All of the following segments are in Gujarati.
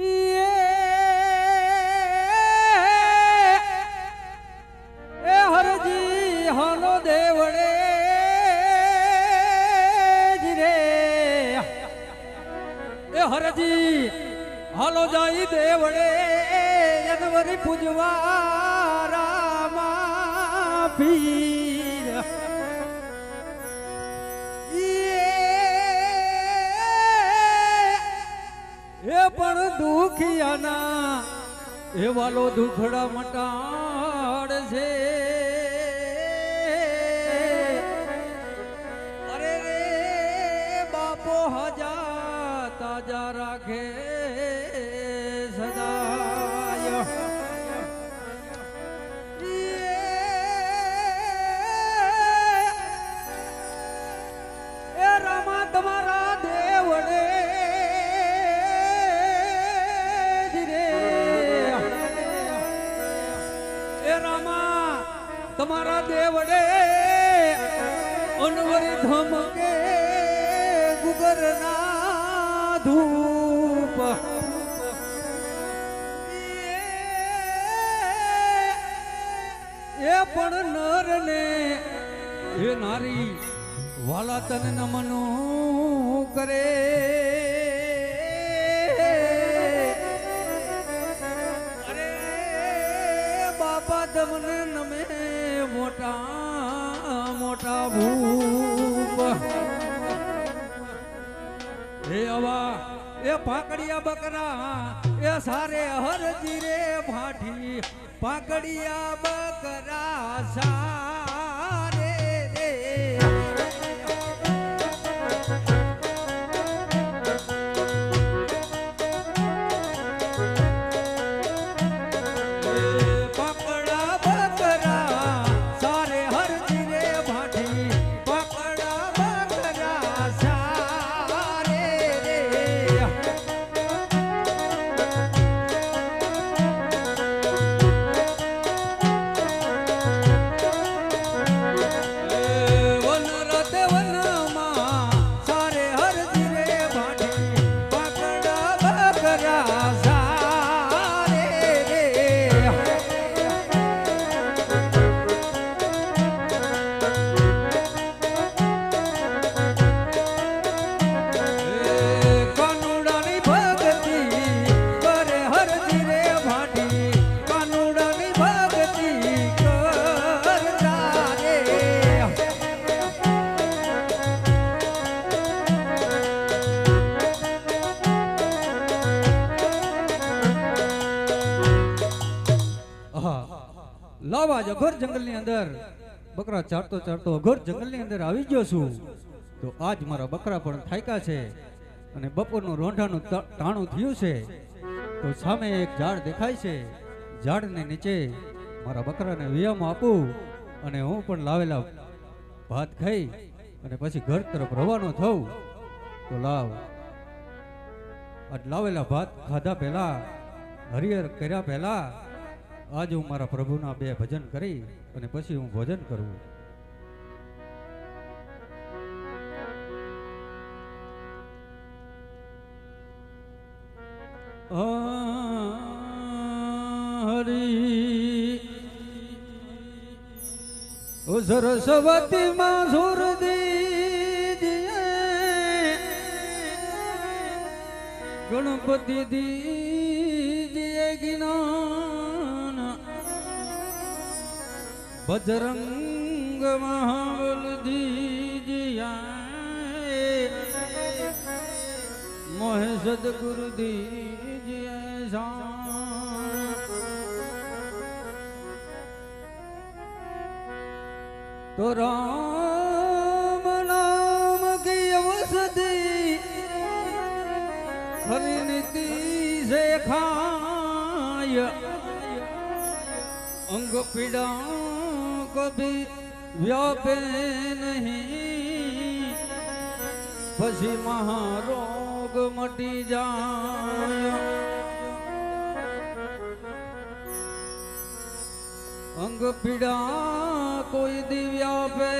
એ એ વાલો દુખડા મટાડ. તમારા દેવડે અનવરી ધમકે ગુગરના ધૂપ. એ પણ નર ને એ નારી વાલા તન નમનું કરે. અરે બાપા તમને મોટા મોટા ભૂપ. હે અવા, એ પાકડિયા બકરા, એ સારે હરજી રે ભાઠી. પાકડિયા બકરા સારે અઘોર જંગલની અંદર બકરા ચારતો ચારતો અઘોર જંગલની અંદર આવી ગયો છું. તો આજ મારા બકરા પણ થાયકા છે અને બપોરનું રોંઢાનું તાણું થયું છે. તો સામે એક ઝાડ દેખાય છે. ઝાડને નીચે મારા બકરાને વિયામ આપું અને હું પણ લાવેલા ભાત ખાઈ અને પછી ઘર તરફ રવાનો થઉં. તો લાવ. આજ લાવેલા ભાત ખાધા પહેલા, હરિહર કર્યા પહેલા આજ હું મારા પ્રભુના બે ભજન કરી અને પછી હું ભોજન કરું. હરી સરસ્વતી માં સુર ગણપતિ દીજીએ જ્ઞાન બજરંગ મહાબલ દીજીએ મોહે સદગુરુ શાન તો રામ નામ કી અવસદી ખરી નીતિ શેખાય, અંગ પીડા કભી વ્યાપે નહીં પછી મહારોગ મટી જાય અંગ પીડા કોઈ દિવ્યાપે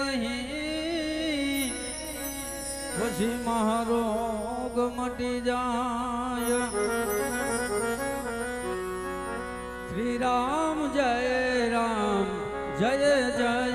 નહીં પછી મહારોગ રોગ મટી જાય શ્રી રામ જય રામ જય જય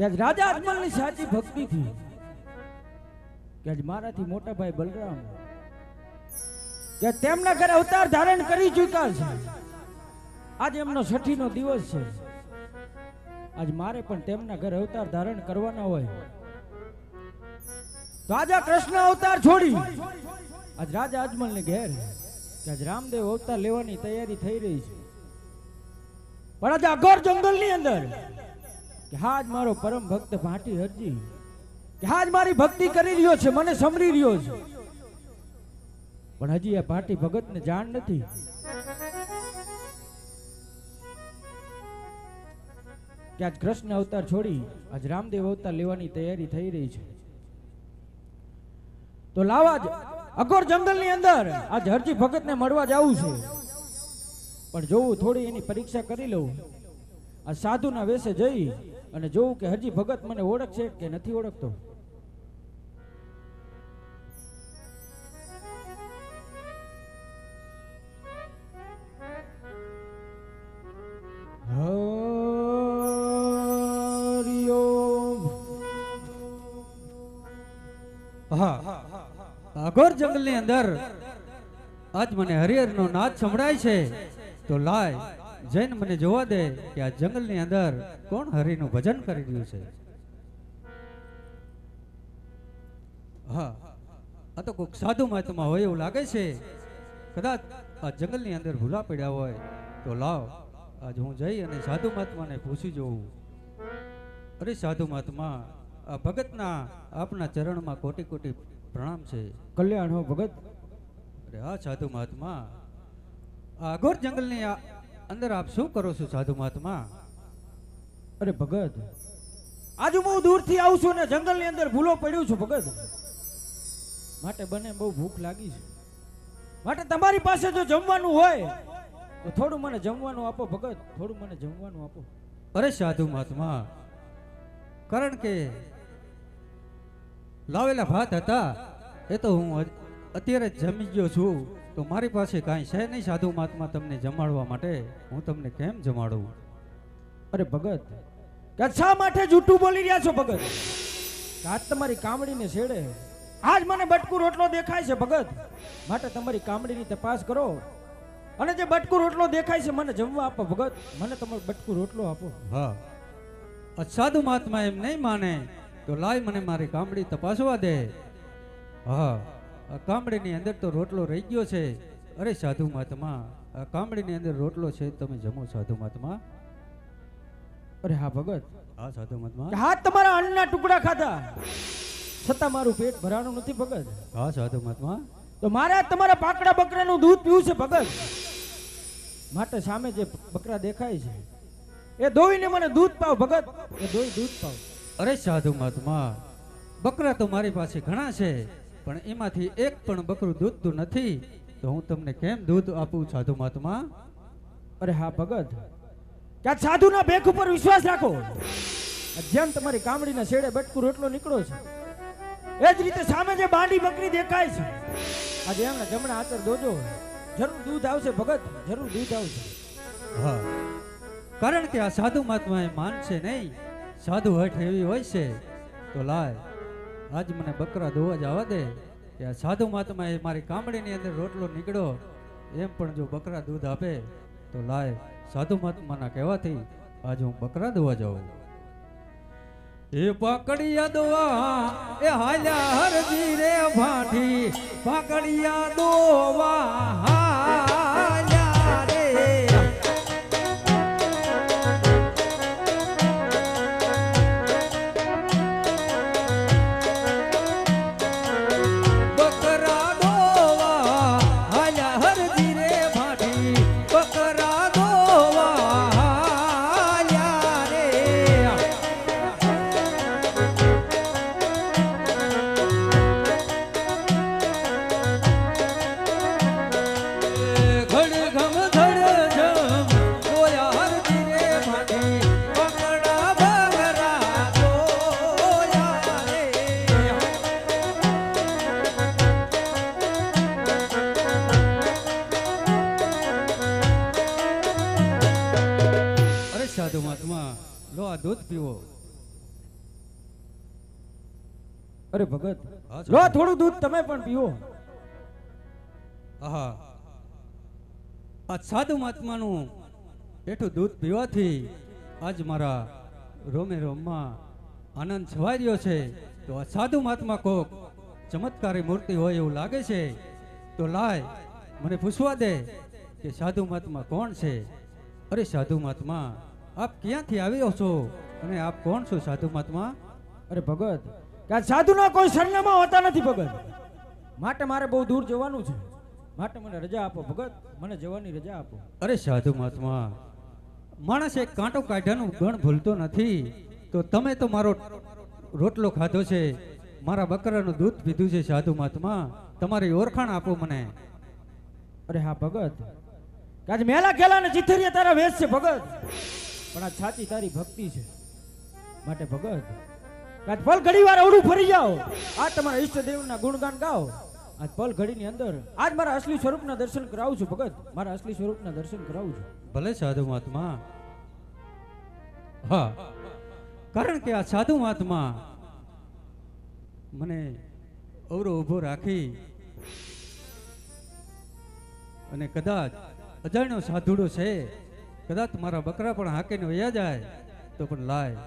રાજા અજમલની સાચી ભક્તિ થી, કે મારાથી મોટા બલરામ, કે તેમના ઘરે અવતાર ધારણ કરી ચૂક્યા છે. આજે એમનો છઠ્ઠીનો દિવસ છે. આજ મારે પણ તેમના ઘરે અવતાર ધારણ કરવાના હોય. તો આજે કૃષ્ણ અવતાર છોડી. આજ રાજા અજમલને ઘેર કે આજ રામદેવ અવતાર લેવાની તૈયારી થઈ રહી છે. પણ આજે અઘોર જંગલની અંદર. કે હાજ મારો પરમ ભક્ત ભાટી હરજી. કે હાજ મારી ભક્તિ કરી રહ્યો છે, મને સમરી રહ્યો છે. પણ હજી આ ભાટી ભગતને જાણ નથી. કે આજ કૃષ્ણ અવતાર છોડી, આજ રામદેવ અવતાર લેવાની તૈયારી થઈ રહી છે. તો લાવા જ, અઘોર જંગલની અંદર આજ હરજી ભગતને મળવા જવું છે. પણ જોવું થોડી એની પરીક્ષા કરી લઉં. આ સાધુના વેશે જઈ અને જોવું કે હજી ભગત મને ઓળખશે કે નથી ઓળખતો. હા અઘોર જંગલની અંદર આજ મને હરિહરનો નાદ સંભળાય છે. તો લાય જૈન મને જોવા દે કે આ જંગલની અંદર કોણ હરિનું ભજન કરી રહ્યું છે? હા આ તો કોઈક સાધુ મહાત્મા હોય એવું લાગે છે. કદાચ આ જંગલની અંદર ભૂલા પડ્યા હોય તો લાવ આજ હું જઈ અને સાધુ મહાત્માને પૂછી જોઉં. અરે સાધુ મહાત્મા આ ભગતના આપના ચરણમાં કોટી કોટી પ્રણામ છે. કલ્યાણ હો ભગત. અરે હા સાધુ મહાત્મા અઘોર જંગલની અંદર આપ શું કરો છો સાધુ મહાત્મા? અરે ભગત, આજુ હું દૂરથી આવું છું ને જંગલની અંદર ભૂલો પડ્યું છું ભગત. માટે બને બહુ ભૂખ લાગી છે. માટે તમારી પાસે જો જમવાનું હોય, તો થોડું મને જમવાનું આપો ભગત, થોડું મને જમવાનું આપો. અરે સાધુ મહાત્મા, કારણ કે લાવેલા ભાત હતા, એ તો હું અત્યારે જમી ગયો છું. તો મારી પાસે કાંઈ છે નહીં સાધુ મહાત્મા તમને જમાડવા માટે. હું તમને કેમ જમાડું? અરે ભગત કે શા માટે જૂઠું બોલી રહ્યા છો ભગત? આજ તમારી કામડીને છેડે. આજ મને બટકું રોટલો દેખાય છે ભગત. માટે તમારી કામડીની તપાસ કરો. અને જે બટકું રોટલો દેખાય છે મને જમવા આપો ભગત. મને તમારો બટકું રોટલો આપો. હા. સાધુ મહાત્મા એમ નહીં માને તો લાય મને મારી કામડી તપાસવા દે. હા. કામડીની અંદર તો રોટલો રહી ગયો છે. અરે સાધુ મહાત્મા કામડીની અંદર રોટલો છે તમે જમો સાધુ મહાત્મા. અરે હા ભગત. હા સાધુ મહાત્મા. હા તમારા અન્નના ટુકડા ખાધા. છતાં મારું પેટ ભરાણું નથી ભગત. હા સાધુ મહાત્મા. તો મારે તમારા પાકડા બકરાનું દૂધ પીવું છે ભગત. માટે સામે જે બકરા દેખાય છે એ દોઈને મને દૂધ પાવ ભગત. એ દોઈ દૂધ પાવ. અરે સાધુ મહાત્મા બકરા તો મારી પાસે ઘણા છે. પણ એમાંથી એક પણ બકરું દૂધતું નથી. તો હું તમને કેમ દૂધ આપું સાધુ મહાત્મા? અરે હા ભગત. ક્યાં સાધુના ભેખ ઉપર વિશ્વાસ રાખો. જેમ તમારી કામડીના શેડે બટકું રોટલો નીકળો છે. એ જ રીતે સામે જે બાંડી બકરી દેખાય છે. આજે એમના જમણા આચર દોજો. જરૂર દૂધ આવશે ભગત. જરૂર દૂધ આવશે. હા. કારણ કે આ સાધુ મહાત્મા એ માનશે નહીં. સાધુ હઠ એવી હોય છે. તો લાય. આજ મને બકરા ધોવા જવા દે. કે સાધુ મહાત્મા એ મારી કામડીની અંદર રોટલો નીકળ્યો, એમ પણ જો બકરા દૂધ આપે, તો લાય સાધુ મહાત્માના કહેવાથી આજ હું બકરા ધોવા જાઉં. એ પાકડિયા દોવા, એ હાલ્યા હરજી રે ભાઠી, પાકડિયા દોવા હાલ્યા દૂધ પીવો. અરે ભગત લો થોડું દૂધ તમે પણ પીવો આહા. આ સાધુ મહાત્માનું એઠું દૂધ પીવાથી આજ મારા રોમે રોમમાં આનંદ છવાઈ રહ્યો છે. તો આ સાધુ મહાત્મા કોક ચમત્કારી મૂર્તિ હોય એવું લાગે છે તો લાય મને પૂછવા દે કે સાધુ મહાત્મા કોણ છે? અરે સાધુ મહાત્મા આપ ક્યાંથી આવ્યો છો? અને આપ કોણ છો સાધુ મહાત્મા? અરે ભગત કે સાધુના કોઈ સરનામા હોતા નથી ભગત. માટે મારે બહુ દૂર જવાનું છે. માટે મને રજા આપો ભગત મને જવાની રજા આપો. અરે સાધુ મહાત્મા માણસ એક કાંટો કાઢ્યાનું ગણ ભૂલતો નથી. તો તમે તો મારો રોટલો ખાધો છે. મારા બકરાનું દૂધ પીધું છે સાધુ મહાત્મા. તમારી ઓળખાણ આપો મને. અરે હા ભગત કાજ મેલા ગેલા ને ચિથરિયા તારા વેસ છે ભગત. પણ આ છાતી તારી ભક્તિ છે. માટે ભગત આજ પલ ઘડી વાર અવડું ફરી જાઓ. આ તમારા ઈષ્ટદેવના ગુણગાન ગાઓ. આજ પલ ઘડીની અંદર, આજ મારા અસલી સ્વરૂપના દર્શન કરાવું છું ભગત. મારા અસલી સ્વરૂપના દર્શન કરાવું છું. ભલે સાધુ મહાત્મા. હા. કારણ કે આ સાધુ મહાત્મા મને અવરો ઊભો રાખી અને કદાચ અજાણ્યો સાધુડો છે. કદાચ મારા બકરા પણ હાકીને વયા જાય, તો પણ લાય.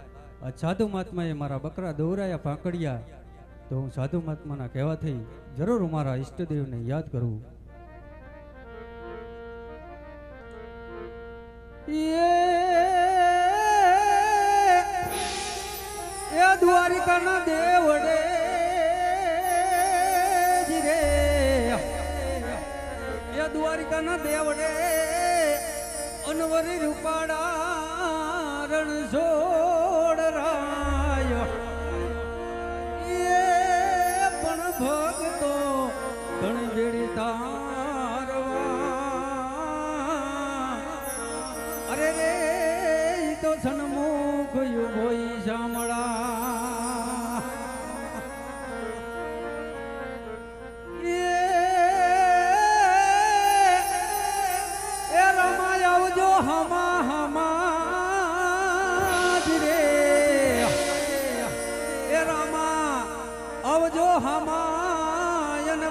આ સાધુ મહાત્માએ મારા બકરા દોરાયા પાંકડિયા તો હું સાધુ મહાત્માના કહેવાથી જરૂર મારા ઈષ્ટદેવને યાદ કરું. એ દ્વારિકાના દેવડે દ્વારિકાના દેવડે અનવરી રૂપાડા રણ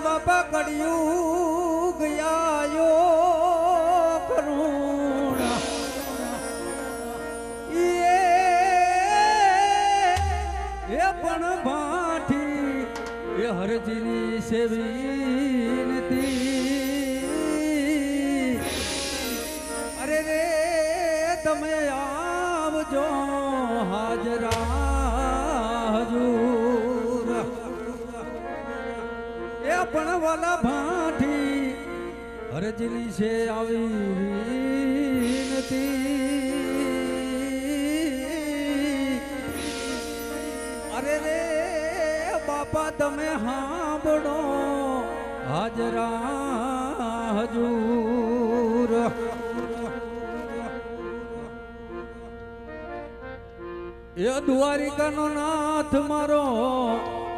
બાપા કડિયું ગયાયો કરુણા. એ પણ ભાઠી એ હરજીની સેવીનતી વાલા ભાઠી હરજલી છે આવી નથી અરે રે બાપા, તમે હાંભળો. હાજરા હજૂર. એ દ્વારિકાનો નાથ મારો.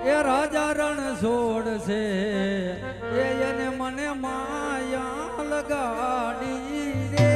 એ રાજા રણ છોડશે એ એને મને માયા લગાડી રે.